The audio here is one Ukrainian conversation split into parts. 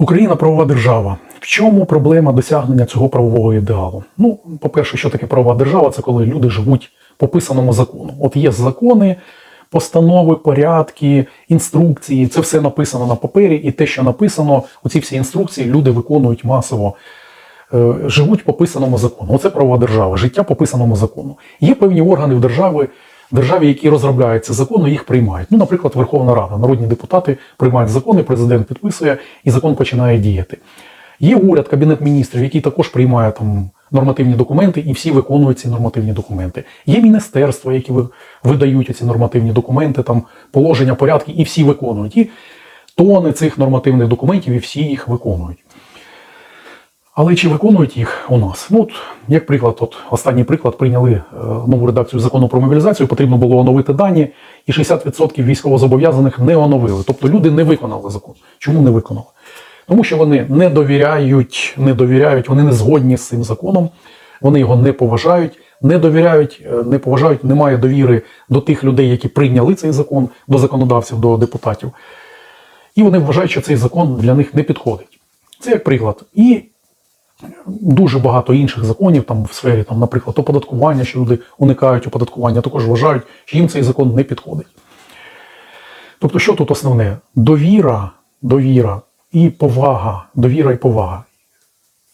Україна правова держава. В чому проблема досягнення цього правового ідеалу? Ну, по-перше, що таке правова держава? Це коли люди живуть по писаному закону. От є закони, постанови, порядки, інструкції. Це все написано на папері, і те, що написано, оці всі інструкції люди виконують масово. Е, Живуть по писаному закону. Оце правова держава, життя по писаному закону. Є певні органи в державі, державі, які розробляють ці закони, їх приймають. Ну, наприклад, Верховна Рада, народні депутати приймають закони, президент підписує, і закон починає діяти. Є уряд, кабінет міністрів, який також приймає там нормативні документи, і всі виконують ці нормативні документи. Є міністерства, які видають ці нормативні документи, там положення, порядки, і всі виконують. І тони цих нормативних документів, і всі їх виконують. Але чи виконують їх у нас? Ну, от, як приклад, от останній приклад прийняли е, нову редакцію закону про мобілізацію, потрібно було оновити дані, і 60% військовозобов'язаних не оновили. Тобто люди не виконали закон. Чому не виконали? Тому що вони не довіряють, не довіряють, вони не згодні з цим законом, вони його не поважають, не довіряють, е, не поважають, немає довіри до тих людей, які прийняли цей закон, до законодавців, до депутатів. І вони вважають, що цей закон для них не підходить. Це як приклад. І дуже багато інших законів там в сфері, там, наприклад, оподаткування, що люди уникають оподаткування, також вважають, що їм цей закон не підходить. Тобто, що тут основне? Довіра, довіра і повага, довіра і повага.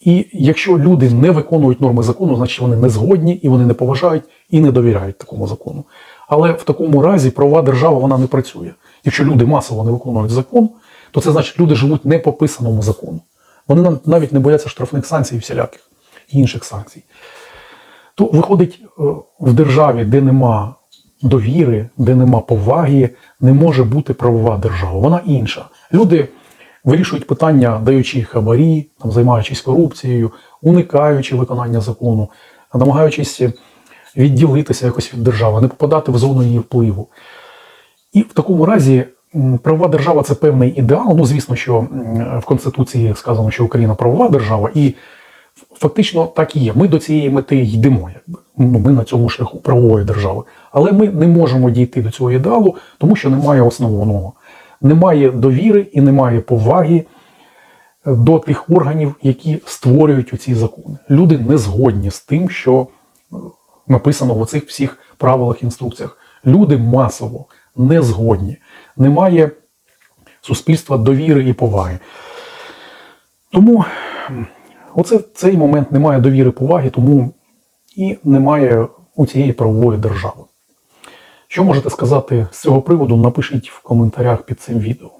І якщо люди не виконують норми закону, значить вони не згодні і вони не поважають і не довіряють такому закону. Але в такому разі правова держава вона не працює. Якщо люди масово не виконують закон, то це значить люди живуть не по писаному закону. Вони навіть не бояться штрафних санкцій всіляких і інших санкцій. То виходить, е, в державі, де нема довіри, де нема поваги, не може бути правова держава. Вона інша. Люди вирішують питання, даючи хабарі, там, займаючись корупцією, уникаючи виконання закону, намагаючись відділитися якось від держави, не попадати в зону її впливу. І в такому разі правова держава це певний ідеал. Ну, звісно, що в Конституції сказано, що Україна правова держава, і фактично так і є. Ми до цієї мети йдемо. Якби. Ну, ми на цьому шляху правової держави. Але ми не можемо дійти до цього ідеалу, тому що немає основного. Немає довіри і немає поваги до тих органів, які створюють оці закони. Люди не згодні з тим, що е, написано в оцих всіх правилах, інструкціях. Люди масово не згодні. Немає суспільства довіри і поваги. Тому оце цей момент немає довіри поваги, тому і немає у цієї правової держави. Що можете сказати з цього приводу? Напишіть в коментарях під цим відео.